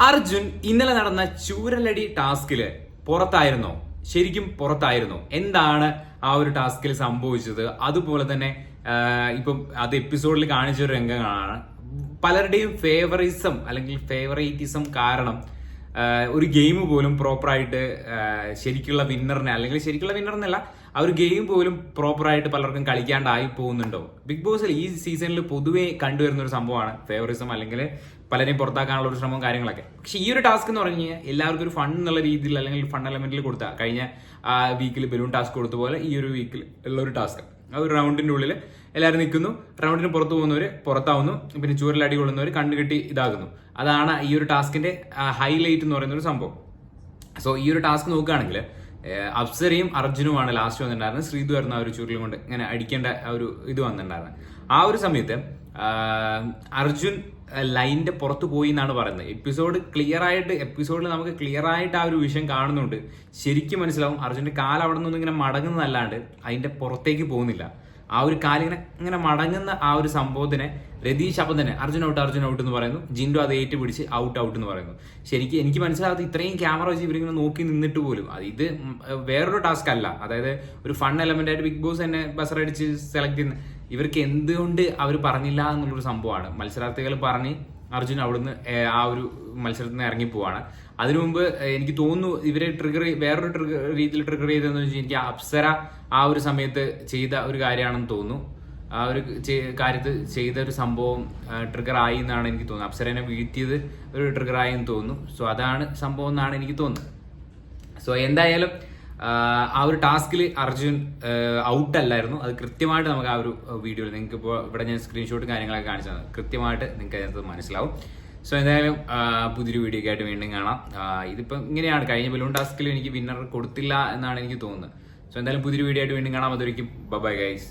അർജുൻ ഇന്നലെ നടന്ന ചൂരലടി ടാസ്കിൽ പുറത്തായിരുന്നോ. ശരിക്കും പുറത്തായിരുന്നു. എന്താണ് ആ ഒരു ടാസ്കിൽ സംഭവിച്ചത്? അതുപോലെ തന്നെ ഇപ്പം അത് എപ്പിസോഡിൽ കാണിച്ച ഒരു രംഗങ്ങളാണ്. പലരുടെയും ഫേവറിസം അല്ലെങ്കിൽ ഫേവറേറ്റിസം കാരണം ഒരു ഗെയിം പോലും പ്രോപ്പറായിട്ട് ശരിക്കുള്ള വിന്നറിനെ അല്ലെങ്കിൽ ശരിക്കുള്ള വിന്നറിനല്ല ആ ഒരു ഗെയിം പോലും പ്രോപ്പറായിട്ട് പലർക്കും കളിക്കാണ്ടായി പോകുന്നുണ്ടോ? ബിഗ് ബോസിൽ ഈ സീസണിൽ പൊതുവേ കണ്ടുവരുന്ന ഒരു സംഭവമാണ്. ഫേവറിസം അല്ലെങ്കിൽ പലരെയും പുറത്താക്കാനുള്ള ഒരു ശ്രമവും കാര്യങ്ങളൊക്കെ. പക്ഷെ ഈ ഒരു ടാസ്ക് എന്ന് പറഞ്ഞു കഴിഞ്ഞാൽ എല്ലാവർക്കും ഒരു ഫൺ എന്നുള്ള രീതിയിൽ അല്ലെങ്കിൽ ഫൺ എലമെന്റിൽ കൊടുത്താൽ കഴിഞ്ഞ വീക്കിൽ ബലൂൺ ടാസ്ക് കൊടുത്ത പോലെ ഈ ഒരു വീക്കിൽ ഉള്ള ഒരു ടാസ്ക് ആ ഒരു റൗണ്ടിന്റെ ഉള്ളിൽ എല്ലാവരും നിൽക്കുന്നു. റൗണ്ടിന് പുറത്തു പോകുന്നവർ പുറത്താവുന്നു. പിന്നെ ചൂരൽ അടി കൊള്ളുന്നവർ കണ്ണുകെട്ടി ഇതാകുന്നു. അതാണ് ഈ ഒരു ടാസ്കിന്റെ ഹൈലൈറ്റ് എന്ന് പറയുന്ന ഒരു സംഭവം. സോ ഈ ഒരു ടാസ്ക് നോക്കുകയാണെങ്കിൽ അപ്സരയും അർജുനുമാണ് ലാസ്റ്റ് വന്നിട്ടുണ്ടായിരുന്നത്. ശ്രീതു വരുന്ന ആ ഒരു ചുരുളും കൊണ്ട് ഇങ്ങനെ അടിക്കേണ്ട ആ ഒരു ഇത് വന്നിട്ടുണ്ടായിരുന്നത്. ആ ഒരു സമയത്ത് അർജുൻ ലൈനിന്റെ പുറത്ത് പോയി എന്നാണ് പറയുന്നത്. എപ്പിസോഡ് ക്ലിയർ ആയിട്ട് എപ്പിസോഡിൽ നമുക്ക് ക്ലിയർ ആയിട്ട് ആ ഒരു വിഷയം കാണുന്നുണ്ട്. ശരിക്കും മനസ്സിലാവും. അർജുന്റെ കാൽ അവിടെ നിന്ന് ഇങ്ങനെ മടങ്ങുന്നതല്ലാണ്ട് അതിന്റെ പുറത്തേക്ക് പോകുന്നില്ല. ആ ഒരു കാലിങ്ങനെ ഇങ്ങനെ മടങ്ങുന്ന ആ ഒരു സംഭവത്തിനെ രതീഷ് അപ്പം തന്നെ അർജുൻ ഔട്ട് അർജുൻ ഔട്ട് എന്ന് പറയുന്നു. ജിൻഡു അത് ഏറ്റു പിടിച്ച് ഔട്ട് ഔട്ട് എന്ന് പറയുന്നു. ശരിക്കും എനിക്ക് മനസ്സിലാകാത്ത ഇത്രയും ക്യാമറ വെച്ച് ഇവരിങ്ങനെ നോക്കി നിന്നിട്ട് പോലും അത് ഇത് വേറൊരു ടാസ്ക് അല്ല. അതായത് ഒരു ഫൺ എലമെന്റ് ആയിട്ട് ബിഗ് ബോസ് തന്നെ ബസറടിച്ച് സെലക്ട് ചെയ്യുന്ന ഇവർക്ക് എന്തുകൊണ്ട് അവർ പറഞ്ഞില്ല എന്നുള്ളൊരു സംഭവമാണ്. മത്സരാർത്ഥികൾ പറഞ്ഞ് അർജുൻ അവിടുന്ന് ആ ഒരു മത്സരത്തിൽ നിന്ന് ഇറങ്ങി പോവാണ്. അതിനു മുമ്പ് എനിക്ക് തോന്നുന്നു ഇവരെ ട്രിഗർ വേറൊരു ട്രിഗർ രീതിയിൽ ട്രിഗർ ചെയ്തതെന്ന് വെച്ചാൽ എനിക്ക് അപ്സര ആ ഒരു സമയത്ത് ചെയ്ത ഒരു കാര്യമാണെന്ന് തോന്നുന്നു. ആ ഒരു കാര്യത്ത് ചെയ്ത ഒരു സംഭവം ട്രിഗർ ആയി എന്നാണ് എനിക്ക് തോന്നുന്നത്. അപ്സരനെ വീഴ്ത്തിയത് ഒരു ട്രിഗർ ആയി എന്ന് തോന്നുന്നു. സോ അതാണ് സംഭവം എന്നാണ് എനിക്ക് തോന്നുന്നത്. സോ എന്തായാലും ആ, ഒരു ടാസ്കിൽ അർജുൻ ഔട്ട് അല്ലായിരുന്നു അത് കൃത്യമായിട്ട് നമുക്ക് ആ ഒരു വീഡിയോയിൽ നിങ്ങൾക്ക് ഇപ്പോൾ ഇവിടെ ഞാൻ സ്ക്രീൻഷോട്ടും കാര്യങ്ങളൊക്കെ കാണിച്ചത് കൃത്യമായിട്ട് നിങ്ങൾക്ക് അതിനകത്ത് മനസ്സിലാവും. സോ എന്തായാലും പുതിയൊരു വീഡിയോ ആയിട്ട് വീണ്ടും കാണാം. ഇതിപ്പോൾ ഇതിപ്പം ഇങ്ങനെയാണ്. കഴിഞ്ഞ ബലൂൺ ടാസ്കിൽ എനിക്ക് വിന്നർ കൊടുത്തില്ല എന്നാണ് എനിക്ക് തോന്നുന്നത്. സോ എന്തായാലും പുതിയൊരു വീഡിയോ ആയിട്ട് വീണ്ടും കാണാം. അതൊരിക്കും ബൈ ഗൈസ്